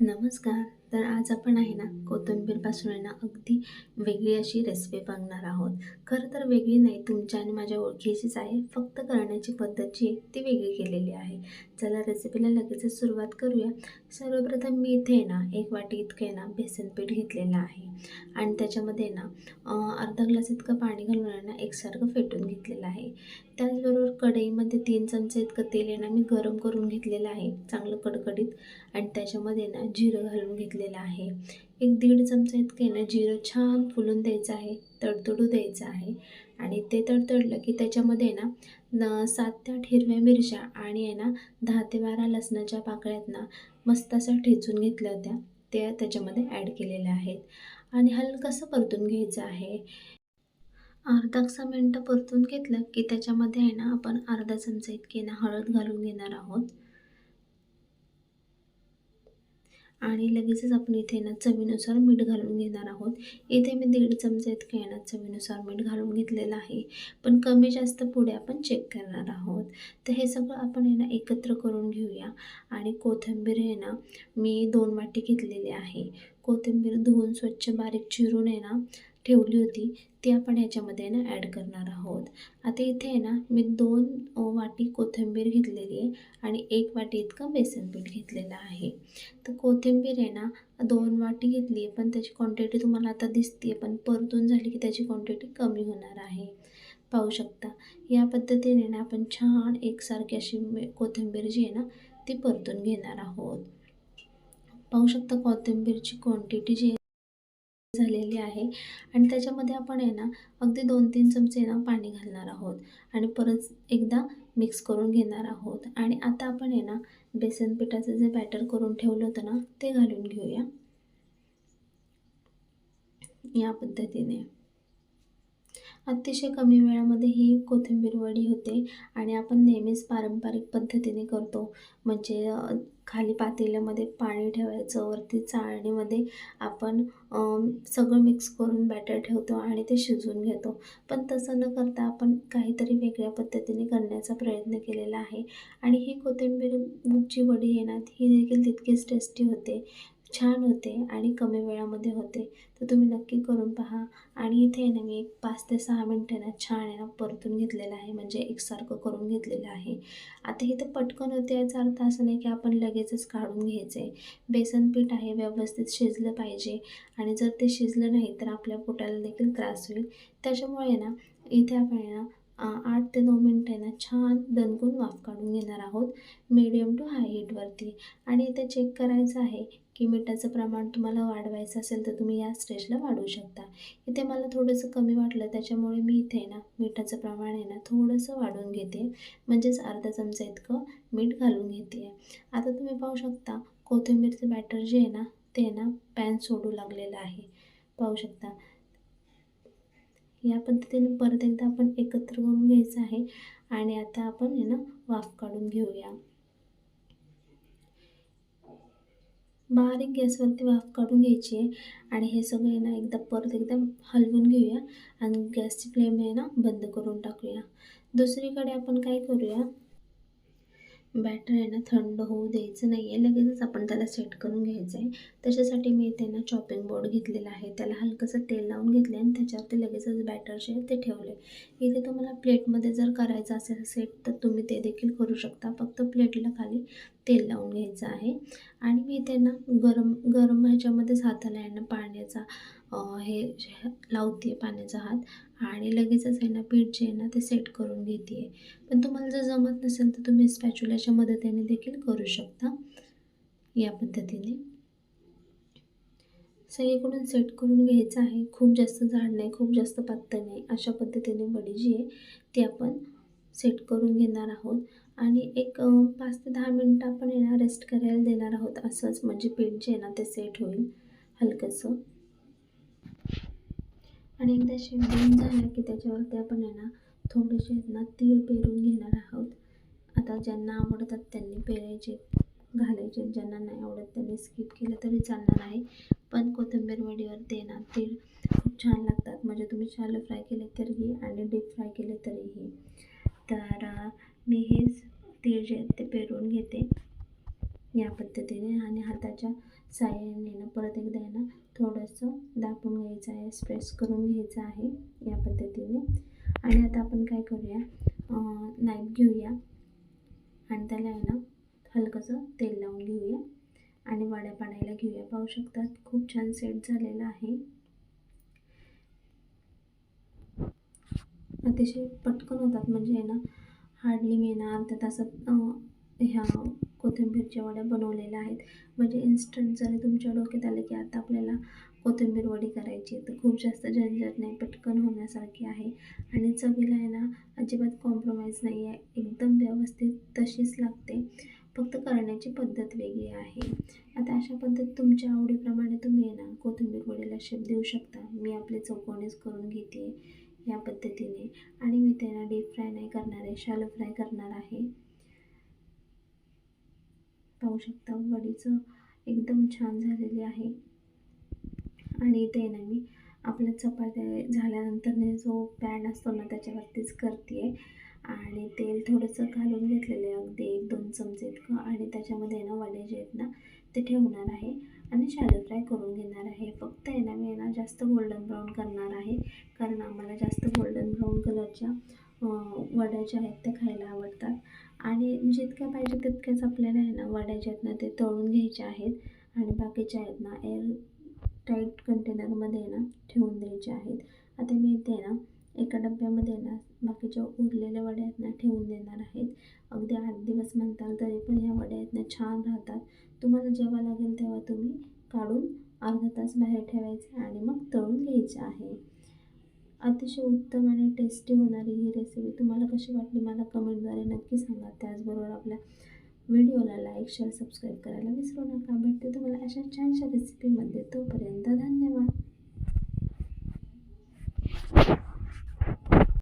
नमस्कार. तर आज आपण आहे ना कोथिंबीरपासून आहे ना अगदी वेगळी अशी रेसिपी बघणार आहोत. खरं तर वेगळी नाही तुमच्या आणि माझ्या ओळखीचीच आहे. फक्त करण्याची पद्धत जी आहे ती वेगळी केलेली आहे. चला रेसिपीला लगेचच सुरुवात करूया. सर्वप्रथम मी इथे आहे ना एक वाटी इतकं आहे ना बेसन पीठ घेतलेलं आहे. आणि त्याच्यामध्ये ना अर्धा ग्लास इतकं पाणी घालून आहे ना एकसारखं फेटून घेतलेलं आहे. त्याचबरोबर कढईमध्ये तीन चमचे इतकं तेल आहे ना मी गरम करून घेतलेलं आहे चांगलं कडकडीत. आणि त्याच्यामध्ये ना जिरं घालून घेतलेलं आहे. एक दीड चमचा इतकं आहे ना जिरं छान फुलून द्यायचं आहे तडतडू द्यायचं आहे. आणि ते तडतडलं की त्याच्यामध्ये आहे ना न सात ते आठ हिरव्या मिरच्या आणि आहे ना दहा ते बारा लसणाच्या पाकळ्यात ना मस्त असं ठेचून घेतल्या होत्या. त्या त्याच्यामध्ये ॲड केलेल्या आहेत. आणि हलकंसं परतून घ्यायचं आहे? अर्धा मिनटं परतून घेतलं की त्याच्यामध्ये आहे ना आपण अर्धा चमचा इतकी ना हळद घालून घेणार आहोत. आणि लगेचच आपण इथे ना चवीनुसार मीठ घालून घेणार आहोत. इथे मी दीड चमचा इतकं आहे ना चवीनुसार मीठ घालून घेतलेलं आहे. पण कमी जास्त पुढे आपण चेक करणार आहोत. तर हे सगळं आपण आहे ना एकत्र करून घेऊया. आणि कोथिंबीर आहे ना मी दोन वाटी घेतलेली आहे. कोथिंबीर धुवून स्वच्छ बारीक चिरून आहे ना ठेवली होती ती आपण याच्यामध्ये ना ॲड करणार आहोत. आता इथे आहे ना मी दोन वाटी कोथिंबीर घेतलेली आहे आणि एक वाटी इतकं बेसन पीठ घेतलेलं आहे. तर कोथिंबीर आहे ना दोन वाटी घेतली आहे पण त्याची क्वांटिटी तुम्हाला आता दिसते आहे पण परतून झाली की त्याची क्वांटिटी कमी होणार आहे. पाहू शकता. या पद्धतीने ना आपण छान एकसारखी अशी कोथिंबीर जी आहे ना ती परतून घेणार आहोत. पाहू शकता कोथिंबीरची क्वांटिटी जी आहे. झालेली आहे. आणि त्याच्यामध्ये आपण आहे ना अगदी दोन तीन चमचे ना पाणी घालणार आहोत. आणि परत एकदा मिक्स करून घेणार आहोत. आणि आता आपण आहे ना बेसन पिठाचं जे बॅटर करून ठेवलं होतं ना ते घालून घेऊया. या पद्धतीने. अतिशय कमी वेळामध्ये ही कोथिंबीर वडी होते आणि आपण नेहमीच पारंपरिक पद्धतीने करतो. म्हणजे खाली पातेल्यामध्ये पाणी ठेवायचं वरती चाळणीमध्ये आपण सगळं मिक्स करून बॅटर ठेवतो आणि ते शिजवून घेतो. पण तसं न करता आपण काहीतरी वेगळ्या पद्धतीने करण्याचा प्रयत्न केलेला आहे. आणि ही कोथिंबीरची वडी येणार ही देखील तितकीच टेस्टी होते. छान होते आणि कमी वेळामध्ये होते. तर तुम्ही नक्की करून पहा. आणि इथे आहे ना मी एक पाच ते सहा मिनटं ना छान आहे ना परतून घेतलेलं आहे. म्हणजे एकसारखं करून घेतलेलं आहे. आता इथं पटकन होते याचा अर्थ असं नाही की आपण लगेचच काढून घ्यायचं. आहे बेसन पीठ आहे व्यवस्थित शिजलं पाहिजे. आणि जर ते शिजलं नाही तर आपल्या पोटाला देखील त्रास होईल. त्याच्यामुळे ना इथे आपण ना आठ ते नऊ मिनटं आहे ना छान दणकून वाफ काढून घेणार आहोत. मीडियम टू हाय हीटवरती आणि इथे चेक करायचं आहे की मिठाचं प्रमाण तुम्हाला वाढवायचं असेल तर तुम्ही या स्टेजला वाढवू शकता. इथे मला थोडंसं कमी वाटलं त्याच्यामुळे मी इथे आहे ना मिठाचं प्रमाण आहे ना थोडंसं वाढवून घेते. म्हणजेच अर्धा चमचा इतकं मीठ घालून घेते. आता तुम्ही पाहू शकता कोथिंबीरचं बॅटर जे आहे ना ते ना पॅन सोडू लागलेलं आहे. पाहू शकता. या पद्धतीने परत एकदा आपण एकत्र करून घ्यायचं आहे. आणि आता आपण आहे ना वाफ काढून घेऊया. बारीक गॅसवरती वाफ काढून घ्यायची आहे. आणि हे सगळं आहे ना एकदा परत एकदा हलवून घेऊया. आणि गॅसची फ्लेम आहे ना बंद करून टाकूया. दुसरीकडे आपण काय करूया? बॅटर आहे ना थंड होऊ द्यायचं नाही आहे लगेचच आपण त्याला सेट करून घ्यायचं आहे त्याच्यासाठी मी इथे ना चॉपिंग बोर्ड घेतलेला आहे. त्याला हलकंसं तेल लावून घेतले आणि त्याच्यावरती लगेचच बॅटर जे आहे ते ठेवले इथे तुम्हाला प्लेटमध्ये जर करायचं असेल सेट तर तुम्ही ते देखील करू शकता. फक्त प्लेटला खाली तेल लावून घ्यायचं आहे. आणि मी इथे ना गरम गरम ह्याच्यामध्येच हाताला आहे ना पाण्याचा हे लावते पाण्याचा हात. आणि लगेचच आहे ना पीठ जे आहे ना ते सेट करून घेते आहे पण तुम्हाला जर जमत नसेल तर तुम्ही स्पॅच्युलाच्या मदतीने देखील करू शकता या पद्धतीने. सगळीकडून सेट करून घ्यायचं आहे. खूप जास्त जाड नाही खूप जास्त पातळ नाही अशा पद्धतीने वडी जी आहे ती आपण सेट करून घेणार आहोत. आणि एक पाच ते दहा मिनटं आपण येणार रेस्ट करायला देणार आहोत असंच. म्हणजे पीठ जे आहे ना ते सेट होईल हलकंसं. आणि एकदा शिजवून झालं की त्याच्यावरती आपण आहे ना थोडेसे ना तीळ पेरून घेणार आहोत. आता ज्यांना आवडतात त्यांनी पेरायचे घालायचे. ज्यांना नाही आवडत त्यांनी स्किप केलं तरी चालणार आहे. पण कोथिंबीर वडीवरती आहे ना तीळ खूप छान लागतात. म्हणजे तुम्ही शालो फ्राय केले तरीही आणि डीप फ्राय केले तरीही. तर मी हेच तीळ जे आहेत ते पेरून घेते. या पद्धतीने आणि हाताच्या साह्याने ना परत एकदा आहे ना थोडंसं दाबून घ्यायचं आहे स्प्रेस करून घ्यायचं आहे या पद्धतीने. आणि आता आपण काय करूया? नाईफ घेऊया. आणि त्याला आहे ना हलकंसं तेल लावून घेऊया. आणि वड्या पाडायला घेऊया. पाहू शकतात खूप छान सेट झालेला आहे. अतिशय पटकन होतात. म्हणजे आहे ना हार्डली मी ना अर्ध्या तासात ह्या कोथिंबीरच्या वड्या बनवलेल्या आहेत. म्हणजे इन्स्टंट जरी तुमच्या डोक्यात आलं की आता आपल्याला कोथिंबीर वडी करायची तर खूप जास्त झंझट नाही पटकन होण्यासारखी आहे. आणि चवीला आहे ना अजिबात कॉम्प्रोमाइज नाही आहे. एकदम व्यवस्थित तशीच लागते. फक्त करण्याची पद्धत वेगळी आहे. आता अशा पद्धत तुमच्या आवडीप्रमाणे तुम्ही आहे ना कोथिंबीर वडीला शेप देऊ शकता. मी आपले चौकोनीच करून घेते या पद्धतीने. आणि मी त्यांना डीप फ्राय नाही करणार आहे शॅलो फ्राय करणार आहे. पाहू शकता वडीचं एकदम छान झालेली आहे. आणि ते ना मी आपल्या चपात्या झाल्यानंतरने जो पॅन असतो ना त्याच्यावरतीच करते आहे आणि तेल थोडंसं घालून घेतलेलं आहे अगदी एक दोन चमचे इतकं. आणि त्याच्यामध्ये ना वडे जे आहेत ना ते ठेवणार आहे. आणि शॅलो फ्राय करून घेणार आहे. फक्त आहे ना मी ना जास्त गोल्डन ब्राऊन करणार आहे. कारण आम्हाला जास्त गोल्डन ब्राऊन कलरच्या वड्या ज्या आहेत त्या खायला आवडतात. आणि जितक्या पाहिजे तितक्याच आपल्याला आहे ना वड्या ज्या आहेत ना ते तळून घ्यायच्या आहेत. आणि बाकीच्या आहेत ना एअर टाईट कंटेनरमध्ये ना ठेवून द्यायचे आहेत. आता मी इथे ना एका डब्यामध्ये ना बाकीच्या उरलेल्या वड्या आहेत ना ठेवून देणार आहेत. अगदी आठ दिवस म्हणताल तरी पण ह्या वड्या आहेत ना छान राहतात. तुम्हाला जेव्हा लागेल तेव्हा तुम्ही काढून अर्धा तास बाहेर ठेवायचे आणि मग तळून घ्यायचे आहे. अतिशय उत्तम आणि टेस्टी होणारी ही रेसिपी तुम्हाला कशी वाटली मला कमेंटद्वारे नक्की सांगा. त्याचबरोबर आपल्या व्हिडिओला लाईक शेअर सबस्क्राईब करायला विसरू नका. भेटते तुम्हाला अशा छानशा रेसिपीमध्ये तोपर्यंत धन्यवाद.